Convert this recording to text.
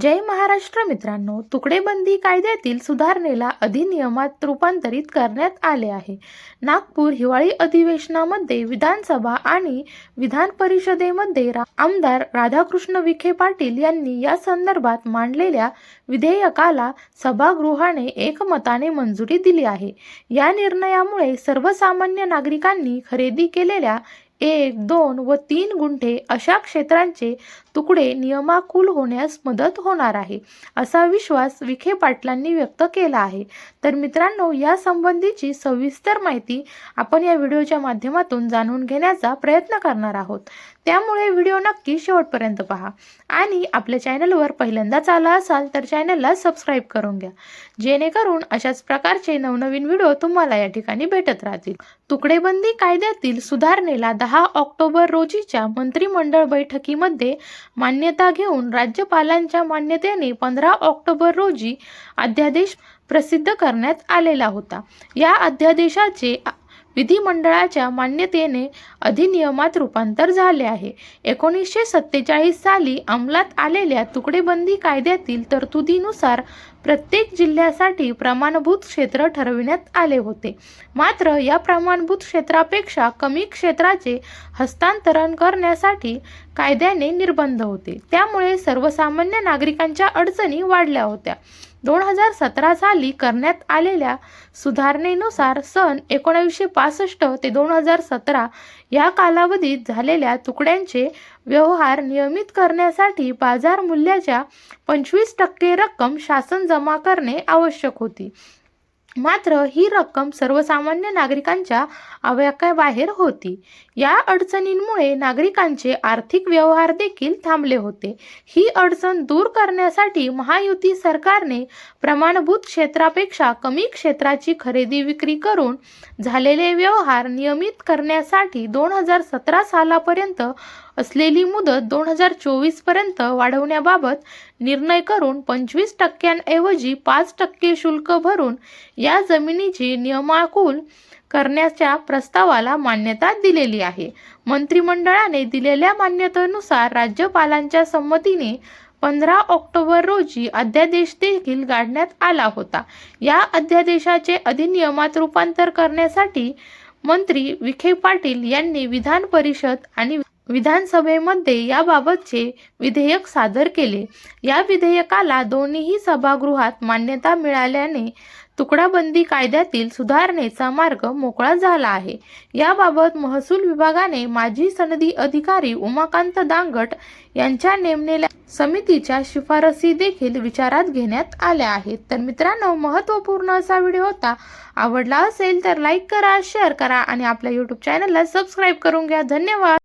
जय महाराष्ट्र मित्रांनो तुकडेबंदी कायद्यातील सुधारणेला अधिनियमात रूपांतरित करण्यात आले आहे. नागपूर हिवाळी अधिवेशनामध्ये विधानसभा आणि विधान परिषदेमध्ये रा- आमदार राधाकृष्ण विखे पाटील यांनी या संदर्भात मांडलेल्या विधेयकाला सभागृहाने एकमताने मंजुरी दिली आहे. या निर्णयामुळे सर्वसामान्य नागरिकांनी खरेदी केलेल्या एक दोन व तीन गुंठे अशा क्षेत्रांचे तुकडे नियमाकुल होण्यास मदत होणार आहे असा विश्वास विखे पाटलांनी व्यक्त केला आहे. तर मित्रांनो या संबंधीची सविस्तर माहिती आपण या व्हिडिओच्या माध्यमातून जाणून घेण्याचा प्रयत्न करणार आहोत. त्यामुळे व्हिडिओ नक्की शेवटपर्यंत पहा. आणि आपल्या चॅनलवर पहिल्यांदाच आला असाल तर चॅनलला सबस्क्राईब करून घ्या. जेणेकरून अशाच प्रकारचे नवनवीन व्हिडिओ तुम्हाला या ठिकाणी भेटत राहतील. तुकडेबंदी कायद्यातील सुधारणेला दहा ऑक्टोबर रोजीच्या मंत्रिमंडळ बैठकीमध्ये मान्यता घेऊन राज्यपालांच्या मान्यतेने पंधरा ऑक्टोबर रोजी अध्यादेश प्रसिद्ध करण्यात आलेला होता. या अध्यादेशाचे विधिमंडळाच्या मान्यतेने अधिनियमात रूपांतर झाले आहे. एकोणीसशे सत्तेचाळीस साली अंमलात आलेल्या तुकडेबंदी कायद्यातील तरतुदीनुसार प्रत्येक जिल्ह्यासाठी प्रमाणभूत क्षेत्र ठरविण्यात आले होते. मात्र या प्रमाणभूत क्षेत्रापेक्षा कमी क्षेत्राचे हस्तांतरण करण्यासाठी कायद्याने निर्बंध होते. त्यामुळे सर्वसामान्य नागरिकांच्या अडचणी वाढल्या होत्या. दोन हजार सतरा साली करण्यात आलेल्या सुधारणेनुसार सन एकोणावीसशे पासष्ट ते दोन हजार सतरा या कालावधीत झालेल्या तुकड्यांचे व्यवहार नियमित करण्यासाठी बाजार मूल्याच्या पंचवीस टक्के रक्कम शासन जमा करणे आवश्यक होती. मात्र ही रक्कम सर्वसामान्य नागरिकांच्या आवाक्याबाहेर होती. या अडचणींमुळे नागरिकांचे आर्थिक व्यवहार देखील थांबले होते. ही अडचण दूर करण्यासाठी महायुती सरकारने प्रमाणभूत क्षेत्रापेक्षा कमी क्षेत्राची खरेदी विक्री करून झालेले व्यवहार नियमित करण्यासाठी दोन हजार सतरा सालापर्यंत असलेली मुदत दोन हजार चोवीसपर्यंत वाढवण्याबाबत निर्णय करून पंचवीस टक्क्यांऐवजी पाच टक्के शुल्क भरून या जमिनीची नियमाकुल करण्याच्या प्रस्तावाला मान्यता दिलेली आहे. मंत्रिमंडळाने दिलेल्या मान्यतेनुसार राज्यपालांच्या संमतीने पंधरा ऑक्टोबर रोजी अध्यादेश देखील काढण्यात आला होता. या अध्यादेशाचे अधिनियमात रूपांतर करण्यासाठी मंत्री विखे पाटील यांनी विधान परिषद आणि विधानसभेमध्ये याबाबतचे विधेयक सादर केले. या विधेयकाला दोन्हीही सभागृहात मान्यता मिळाल्याने तुकडाबंदी कायद्यातील सुधारणेचा मार्ग मोकळा झाला आहे. याबाबत महसूल विभागाने माजी सनदी अधिकारी उमाकांत दांगट यांच्या नेमलेल्या समितीच्या शिफारसी देखील विचारात घेण्यात आल्या आहेत. तर मित्रांनो महत्त्वपूर्ण असा व्हिडिओ होता आवडला असेल तर लाईक करा शेअर करा आणि आपल्या यूट्यूब चॅनलला सबस्क्राईब करून घ्या. धन्यवाद!